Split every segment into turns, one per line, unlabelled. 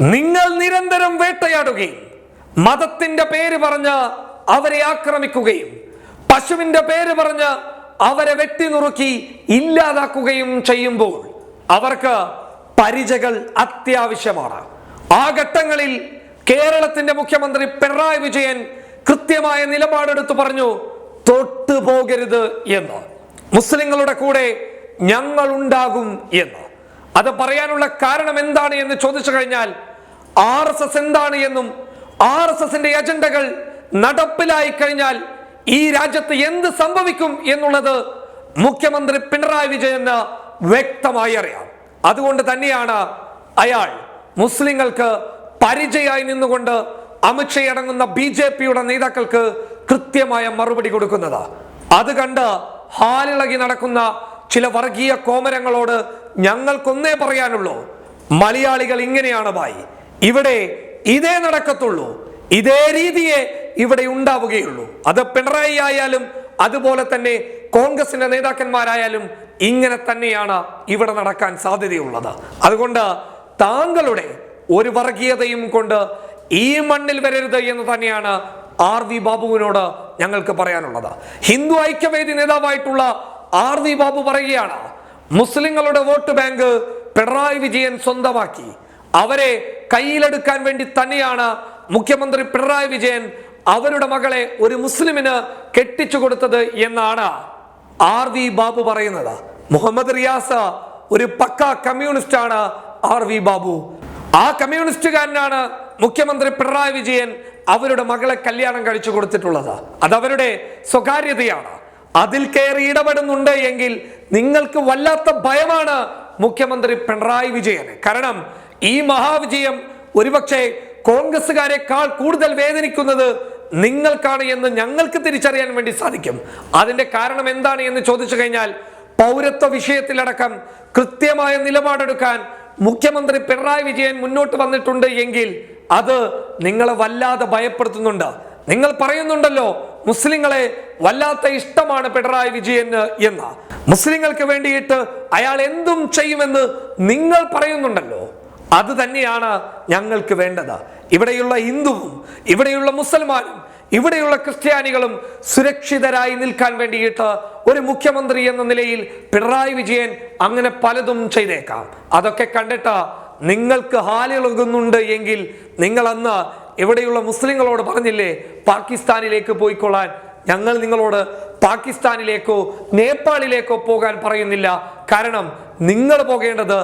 നിങ്ങൾ നിരന്തരം വേട്ടയാടുകയും മതത്തിന്റെ പേര് പറഞ്ഞ് അവരെ ആക്രമിക്കുകയും പശുവിന്റെ പേര് പറഞ്ഞ് അവരെ വെട്ടിനുറുക്കി ഇല്ലാതാക്കുകയും ചെയ്യുമ്പോൾ അവർക്ക് പരിചകൾ അത്യാവശ്യമാണ്. ആ ഘട്ടങ്ങളിൽ കേരളത്തിന്റെ മുഖ്യമന്ത്രി പിണറായി വിജയൻ കൃത്യമായ നിലപാടെടുത്ത് പറഞ്ഞു തൊട്ടുപോകരുത് എന്ന്. മുസ്ലിങ്ങളുടെ കൂടെ ഞങ്ങൾ ഉണ്ടാകും എന്ന്. അത് പറയാനുള്ള കാരണം എന്താണ് എന്ന് ചോദിച്ചു കഴിഞ്ഞാൽ ആർ എസ് എസ് എന്താണ് എന്നും ആർ എസ് എസിന്റെ അജണ്ടകൾ നടപ്പിലായി കഴിഞ്ഞാൽ ഈ രാജ്യത്ത് എന്ത് സംഭവിക്കും എന്നുള്ളത് മുഖ്യമന്ത്രി പിണറായി വിജയന് വ്യക്തമായി അറിയാം. അതുകൊണ്ട് തന്നെയാണ് അയാൾ മുസ്ലിങ്ങൾക്ക് പരിചയമായി നിന്നുകൊണ്ട് അമിത്ഷാ അടങ്ങുന്ന ബി ജെ പിയുടെ നേതാക്കൾക്ക് കൃത്യമായ മറുപടി കൊടുക്കുന്നത്. അത് കണ്ട് ഹാലിളകി നടക്കുന്ന ചില വർഗീയ കോമരങ്ങളോട് ഞങ്ങൾക്കൊന്നേ പറയാനുള്ളൂ മലയാളികൾ ഇങ്ങനെയാണ് ബായി. ഇവിടെ ഇതേ നടക്കത്തുള്ളൂ ഇതേ രീതിയെ ഇവിടെ ഉണ്ടാവുകയുള്ളൂ. അത് പിണറായി ആയാലും അതുപോലെ തന്നെ കോൺഗ്രസിന്റെ നേതാക്കന്മാരായാലും ഇങ്ങനെ തന്നെയാണ് ഇവിടെ നടക്കാൻ സാധ്യതയുള്ളത്. അതുകൊണ്ട് താങ്കളുടെ ഒരു വർഗീയതയും കൊണ്ട് ഈ മണ്ണിൽ വരരുത് എന്ന് തന്നെയാണ് ആർ വി ബാബുവിനോട് ഞങ്ങൾക്ക് പറയാനുള്ളത്. ഹിന്ദു ഐക്യവേദി നേതാവായിട്ടുള്ള ആർ വി ബാബു പറയുകയാണ് മുസ്ലിങ്ങളുടെ വോട്ട് ബാങ്ക് പിണറായി വിജയൻ സ്വന്തമാക്കി. അവരെ കയ്യിലെടുക്കാൻ വേണ്ടി തന്നെയാണ് മുഖ്യമന്ത്രി പിണറായി വിജയൻ അവരുടെ മകളെ ഒരു മുസ്ലിമിന് കെട്ടിച്ചു കൊടുത്തത് എന്നാണ് ആർ വി ബാബു പറയുന്നത്. മുഹമ്മദ് റിയാസ് ഒരു പക്ക കമ്മ്യൂണിസ്റ്റ് ആണ് ആർ വി ബാബു. ആ കമ്മ്യൂണിസ്റ്റുകാരനാണ് മുഖ്യമന്ത്രി പിണറായി വിജയൻ അവരുടെ മകളെ കല്യാണം കഴിച്ചു കൊടുത്തിട്ടുള്ളത്. അത് അവരുടെ സ്വകാര്യതയാണ്. അതിൽ കയറി ഇടപെടുന്നുണ്ട് എങ്കിൽ നിങ്ങൾക്ക് വല്ലാത്ത ഭയമാണ് മുഖ്യമന്ത്രി പിണറായി വിജയന്. കാരണം ഈ മഹാവിജയം ഒരുപക്ഷെ കോൺഗ്രസുകാരെക്കാൾ കൂടുതൽ വേദനിക്കുന്നത് നിങ്ങൾക്കാണ് എന്ന് ഞങ്ങൾക്ക് തിരിച്ചറിയാൻ വേണ്ടി സാധിക്കും. അതിന്റെ കാരണം എന്താണ് എന്ന് ചോദിച്ചു കഴിഞ്ഞാൽ പൗരത്വ വിഷയത്തിലടക്കം കൃത്യമായ നിലപാടെടുക്കാൻ മുഖ്യമന്ത്രി പിണറായി വിജയൻ മുന്നോട്ട് വന്നിട്ടുണ്ട് എങ്കിൽ അത് നിങ്ങളെ വല്ലാതെ ഭയപ്പെടുത്തുന്നുണ്ട്. നിങ്ങൾ പറയുന്നുണ്ടല്ലോ മുസ്ലിങ്ങളെ വല്ലാത്ത ഇഷ്ടമാണ് പിണറായി വിജയന് എന്ന്. മുസ്ലിങ്ങൾക്ക് വേണ്ടിയിട്ട് അയാൾ എന്തും ചെയ്യുമെന്ന് നിങ്ങൾ പറയുന്നുണ്ടല്ലോ. അത് തന്നെയാണ് ഞങ്ങൾക്ക് വേണ്ടത്. ഇവിടെയുള്ള ഹിന്ദുവും ഇവിടെയുള്ള മുസൽമാനും ഇവിടെയുള്ള ക്രിസ്ത്യാനികളും സുരക്ഷിതരായി നിൽക്കാൻ വേണ്ടിയിട്ട് ഒരു മുഖ്യമന്ത്രി എന്ന നിലയിൽ പിണറായി വിജയൻ അങ്ങനെ പലതും ചെയ്തേക്കാം. അതൊക്കെ കണ്ടിട്ട് നിങ്ങൾക്ക് ഹാലിളകുന്നുണ്ട് എങ്കിൽ നിങ്ങൾ അന്ന് ഇവിടെയുള്ള മുസ്ലിങ്ങളോട് പറഞ്ഞില്ലേ പാകിസ്ഥാനിലേക്ക് പോയിക്കൊള്ളാൻ. ഞങ്ങൾ നിങ്ങളോട് പാകിസ്ഥാനിലേക്കോ നേപ്പാളിലേക്കോ പോകാൻ പറയുന്നില്ല. കാരണം നിങ്ങൾ പോകേണ്ടത്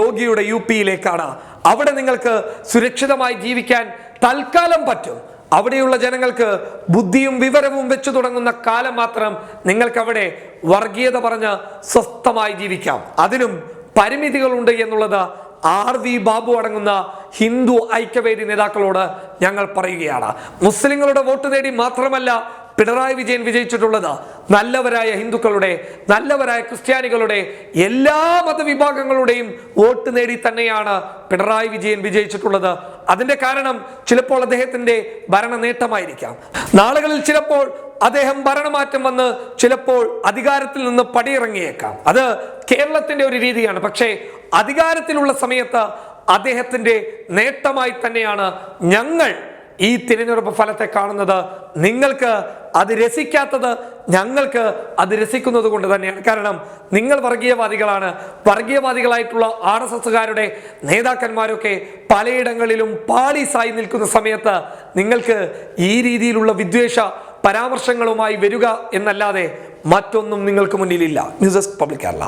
യോഗിയുടെ യു പിയിലേക്കാണ്. അവിടെ നിങ്ങൾക്ക് സുരക്ഷിതമായി ജീവിക്കാൻ തൽക്കാലം പറ്റും. അവിടെയുള്ള ജനങ്ങൾക്ക് ബുദ്ധിയും വിവരവും വെച്ചു തുടങ്ങുന്ന കാലം മാത്രം നിങ്ങൾക്കവിടെ വർഗീയത പറഞ്ഞ് സ്വസ്ഥമായി ജീവിക്കാം. അതിനും പരിമിതികളുണ്ട് എന്നുള്ളത് ആർ വി ബാബു അടങ്ങുന്ന ഹിന്ദു ഐക്യവേദി നേതാക്കളോട് ഞങ്ങൾ പറയുകയാണ്. മുസ്ലിങ്ങളുടെ വോട്ട് നേടി മാത്രമല്ല പിണറായി വിജയൻ വിജയിച്ചിട്ടുള്ളത് നല്ലവരായ ഹിന്ദുക്കളുടെ നല്ലവരായ ക്രിസ്ത്യാനികളുടെ എല്ലാ മതവിഭാഗങ്ങളുടെയും വോട്ട് നേടി തന്നെയാണ് പിണറായി വിജയൻ വിജയിച്ചിട്ടുള്ളത്. അതിന്റെ കാരണം ചിലപ്പോൾ അദ്ദേഹത്തിന്റെ ഭരണ നേട്ടമായിരിക്കാം. നാളുകളിൽ ചിലപ്പോൾ അദ്ദേഹം ഭരണമാറ്റം വന്ന് ചിലപ്പോൾ അധികാരത്തിൽ നിന്ന് പടിയിറങ്ങിയേക്കാം. അത് കേരളത്തിന്റെ ഒരു രീതിയാണ്. പക്ഷേ അധികാരത്തിലുള്ള സമയത്ത് അദ്ദേഹത്തിന്റെ നേട്ടമായി തന്നെയാണ് ഞങ്ങൾ ഈ തിരഞ്ഞെടുപ്പ് ഫലത്തെ കാണുന്നത്. നിങ്ങൾക്ക് അത് രസിക്കാത്തത് ഞങ്ങൾക്ക് അത് രസിക്കുന്നത് കൊണ്ട് തന്നെയാണ്. കാരണം നിങ്ങൾ വർഗീയവാദികളാണ്. വർഗീയവാദികളായിട്ടുള്ള ആർ എസ് എസുകാരുടെ നേതാക്കന്മാരൊക്കെ പലയിടങ്ങളിലും പാളീസായി നിൽക്കുന്ന സമയത്ത് നിങ്ങൾക്ക് ഈ രീതിയിലുള്ള വിദ്വേഷ പരാമർശങ്ങളുമായി വരിക എന്നല്ലാതെ മറ്റൊന്നും നിങ്ങൾക്ക് മുന്നിലില്ല. News desk public Kerala.